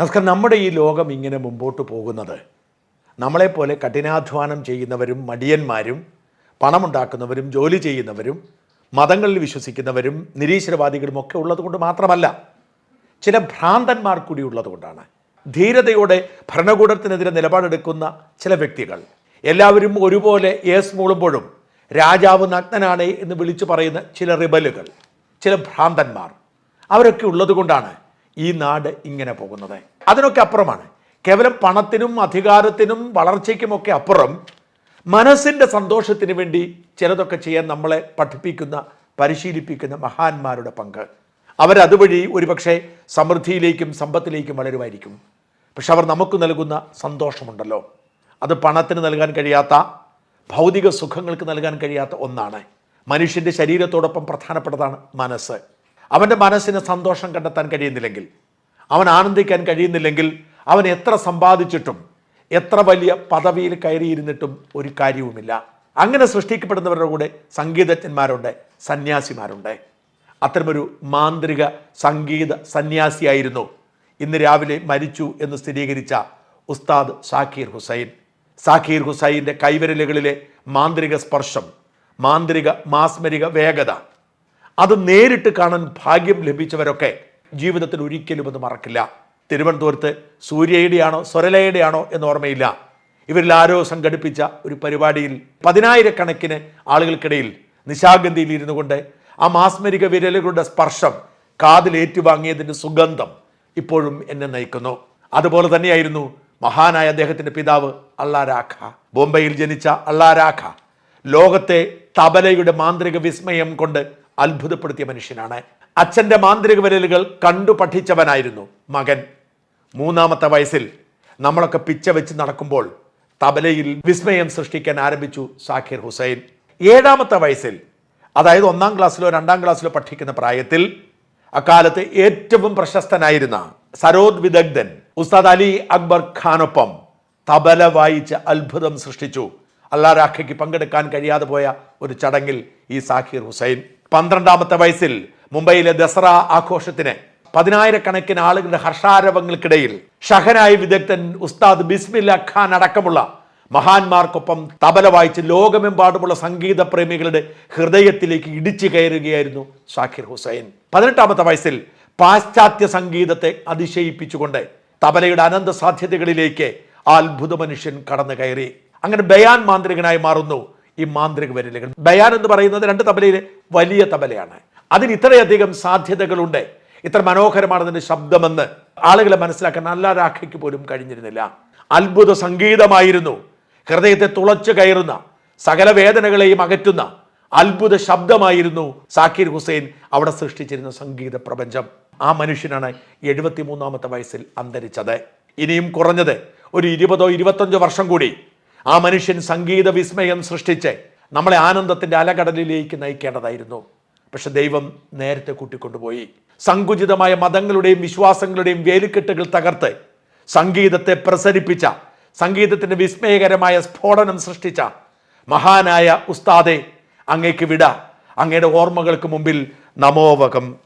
നമസ്കാരം. നമ്മുടെ ഈ ലോകം ഇങ്ങനെ മുമ്പോട്ട് പോകുന്നത്. നമ്മളെപ്പോലെ കഠിനാധ്വാനം ചെയ്യുന്നവരും മടിയന്മാരും പണമുണ്ടാക്കുന്നവരും ജോലി ചെയ്യുന്നവരും മതങ്ങളിൽ വിശ്വസിക്കുന്നവരും നിരീശ്വരവാദികളും ഒക്കെ ഉള്ളതുകൊണ്ട് മാത്രമല്ല ചില ഭ്രാന്തന്മാർ കൂടി ഉള്ളതുകൊണ്ടാണ്. ധീരതയോടെ ഭരണകൂടത്തിനെതിരെ നിലപാടെടുക്കുന്ന ചില വ്യക്തികൾ. എല്ലാവരും ഒരുപോലെ ഏസ് മൂളുമ്പോഴും രാജാവ് നഗ്നനാണ് എന്ന് വിളിച്ചു പറയുന്ന ചില റിബലുകൾ ചില ഭ്രാന്തന്മാർ. അവരൊക്കെ ഉള്ളതുകൊണ്ടാണ് ഈ നാട് ഇങ്ങനെ പോകുന്നത്. അതിനൊക്കെ അപ്പുറമാണ്. കേവലം പണത്തിനും അധികാരത്തിനും വളർച്ചയ്ക്കുമൊക്കെ അപ്പുറം മനസ്സിന്റെ സന്തോഷത്തിന് വേണ്ടി ചിലതൊക്കെ ചെയ്യാൻ നമ്മളെ പഠിപ്പിക്കുന്ന പരിശീലിപ്പിക്കുന്ന മഹാന്മാരുടെ പങ്ക്. അവരതുവഴി ഒരുപക്ഷെ സമൃദ്ധിയിലേക്കും സമ്പത്തിലേക്കും വളരുമായിരിക്കും. പക്ഷെ അവർ നമുക്ക് നൽകുന്ന സന്തോഷമുണ്ടല്ലോ. അത് പണത്തിന് നൽകാൻ കഴിയാത്ത ഭൗതിക സുഖങ്ങൾക്ക് നൽകാൻ കഴിയാത്ത ഒന്നാണ്. മനുഷ്യന്റെ ശരീരത്തോടൊപ്പം പ്രധാനപ്പെട്ടതാണ് മനസ്സ്. അവന്റെ മനസ്സിന് സന്തോഷം കണ്ടെത്താൻ കഴിയുന്നില്ലെങ്കിൽ അവൻ ആനന്ദിക്കാൻ കഴിയുന്നില്ലെങ്കിൽ അവൻ എത്ര സമ്പാദിച്ചിട്ടും എത്ര വലിയ പദവിയിൽ കയറിയിരുന്നിട്ടും ഒരു കാര്യവുമില്ല. അങ്ങനെ സൃഷ്ടിക്കപ്പെടുന്നവരുടെ കൂടെ സംഗീതജ്ഞന്മാരുണ്ട് സന്യാസിമാരുണ്ട്. അത്തരമൊരു മാന്ത്രിക സംഗീത സന്യാസിയായിരുന്നു. ഇന്ന് രാവിലെ മരിച്ചു എന്ന് സ്ഥിരീകരിച്ച ഉസ്താദ് സാക്കീർ ഹുസൈൻ. സാക്കീർ ഹുസൈന്റെ കൈവിരലുകളിലെ മാന്ത്രിക സ്പർശം മാന്ത്രിക മാസ്മരിക വേഗത അത് നേരിട്ട് കാണാൻ ഭാഗ്യം ലഭിച്ചവരൊക്കെ ജീവിതത്തിൽ ഒരിക്കലും അത് മറക്കില്ല. തിരുവനന്തപുരത്ത് സൂര്യയുടെയാണോ സ്വരലയുടെയാണോ എന്ന് ഓർമ്മയില്ല. ഇവരിൽ ആരോ സംഘടിപ്പിച്ച ഒരു പരിപാടിയിൽ പതിനായിരക്കണക്കിന് ആളുകൾക്കിടയിൽ നിശാഗന്ധിയിൽ ഇരുന്നു കൊണ്ട് ആ മാസ്മരിക വിരലുകളുടെ സ്പർശം കാതിൽ ഏറ്റുവാങ്ങിയതിന്റെ സുഗന്ധം ഇപ്പോഴും എന്നെ നയിക്കുന്നു. അതുപോലെ തന്നെയായിരുന്നു മഹാനായ അദ്ദേഹത്തിന്റെ പിതാവ് അള്ളാരാഖ ബോംബെയിൽ ജനിച്ച അള്ളാരാഖ ലോകത്തെ തബലയുടെ മാന്ത്രിക വിസ്മയം കൊണ്ട് അത്ഭുതപ്പെടുത്തിയ മനുഷ്യനാണ്. അച്ഛന്റെ മാന്ത്രിക വിരലുകൾ കണ്ടു പഠിച്ചവനായിരുന്നു മകൻ. മൂന്നാമത്തെ വയസ്സിൽ നമ്മളൊക്കെ പിച്ച വെച്ച് നടക്കുമ്പോൾ തബലയിൽ വിസ്മയം സൃഷ്ടിക്കാൻ ആരംഭിച്ചു സാഖിർ ഹുസൈൻ. ഏഴാമത്തെ വയസ്സിൽ അതായത് ഒന്നാം ക്ലാസ്സിലോ രണ്ടാം ക്ലാസ്സിലോ പഠിക്കുന്ന പ്രായത്തിൽ അക്കാലത്ത് ഏറ്റവും പ്രശസ്തനായിരുന്ന സരോദ് വിദഗ്ധൻ ഉസ്താദ് അലി അക്ബർ ഖാനൊപ്പം തബല വായിച്ച് അത്ഭുതം സൃഷ്ടിച്ചു. അല്ലാരാഖയ്ക്ക് പങ്കെടുക്കാൻ കഴിയാതെ പോയ ഒരു ചടങ്ങിൽ ഈ സാഖിർ ഹുസൈൻ പന്ത്രണ്ടാമത്തെ വയസ്സിൽ മുംബൈയിലെ ദസറ ആഘോഷത്തിന് പതിനായിരക്കണക്കിന് ആളുകളുടെ ഹർഷാരവങ്ങൾക്കിടയിൽ ഷഹനായി വിദഗ്ധൻ ഉസ്താദ് ബിസ്മില്ല ഖാൻ അടക്കമുള്ള മഹാന്മാർക്കൊപ്പം തബല വായിച്ച് ലോകമെമ്പാടുമുള്ള സംഗീത പ്രേമികളുടെ ഹൃദയത്തിലേക്ക് ഇടിച്ചു കയറുകയായിരുന്നു ഷാഖിർ ഹുസൈൻ. പതിനെട്ടാമത്തെ വയസ്സിൽ പാശ്ചാത്യ സംഗീതത്തെ അതിശയിപ്പിച്ചുകൊണ്ട് തബലയുടെ അനന്ത സാധ്യതകളിലേക്ക് ആ അത്ഭുത മനുഷ്യൻ കടന്നു കയറി അങ്ങനെ ബയാൻ മാന്ത്രികനായി മാറുന്നു ഈ മാന്ത്രിക വിരലുകൾ. ബയാൻ എന്ന് പറയുന്നത് രണ്ട് തബലയിൽ വലിയ തബലയാണ്. അതിന് ഇത്രയധികം സാധ്യതകളുണ്ട്. ഇത്ര മനോഹരമാണ് അതിന്റെ ശബ്ദമെന്ന് ആളുകളെ മനസ്സിലാക്കാൻ നല്ല രാഖയ്ക്ക് പോലും കഴിഞ്ഞിരുന്നില്ല. അത്ഭുത സംഗീതമായിരുന്നു. ഹൃദയത്തെ തുളച്ചു കയറുന്ന സകല വേദനകളെയും അകറ്റുന്ന അത്ഭുത ശബ്ദമായിരുന്നു സാക്കിർ ഹുസൈൻ അവിടെ സൃഷ്ടിച്ചിരുന്ന സംഗീത പ്രപഞ്ചം. ആ മനുഷ്യനാണ് എഴുപത്തി മൂന്നാമത്തെ വയസ്സിൽ അന്തരിച്ചത്. ഇനിയും കുറഞ്ഞത് ഒരു ഇരുപതോ ഇരുപത്തഞ്ചോ വർഷം കൂടി ആ മനുഷ്യൻ സംഗീത വിസ്മയം സൃഷ്ടിച്ച് നമ്മളെ ആനന്ദത്തിന്റെ അലകടലിലേക്ക് നയിക്കേണ്ടതായിരുന്നു. പക്ഷെ ദൈവം നേരത്തെ കൂട്ടിക്കൊണ്ടുപോയി. സങ്കുചിതമായ മതങ്ങളുടെയും വിശ്വാസങ്ങളുടെയും വേലിക്കെട്ടുകൾ തകർത്ത് സംഗീതത്തെ പ്രസരിപ്പിച്ച സംഗീതത്തിന്റെ വിസ്മയകരമായ സ്ഫോടനം സൃഷ്ടിച്ച മഹാനായ ഉസ്താദെ അങ്ങേക്ക് വിട. അങ്ങയുടെ ഓർമ്മകൾക്ക് മുമ്പിൽ നമോവകം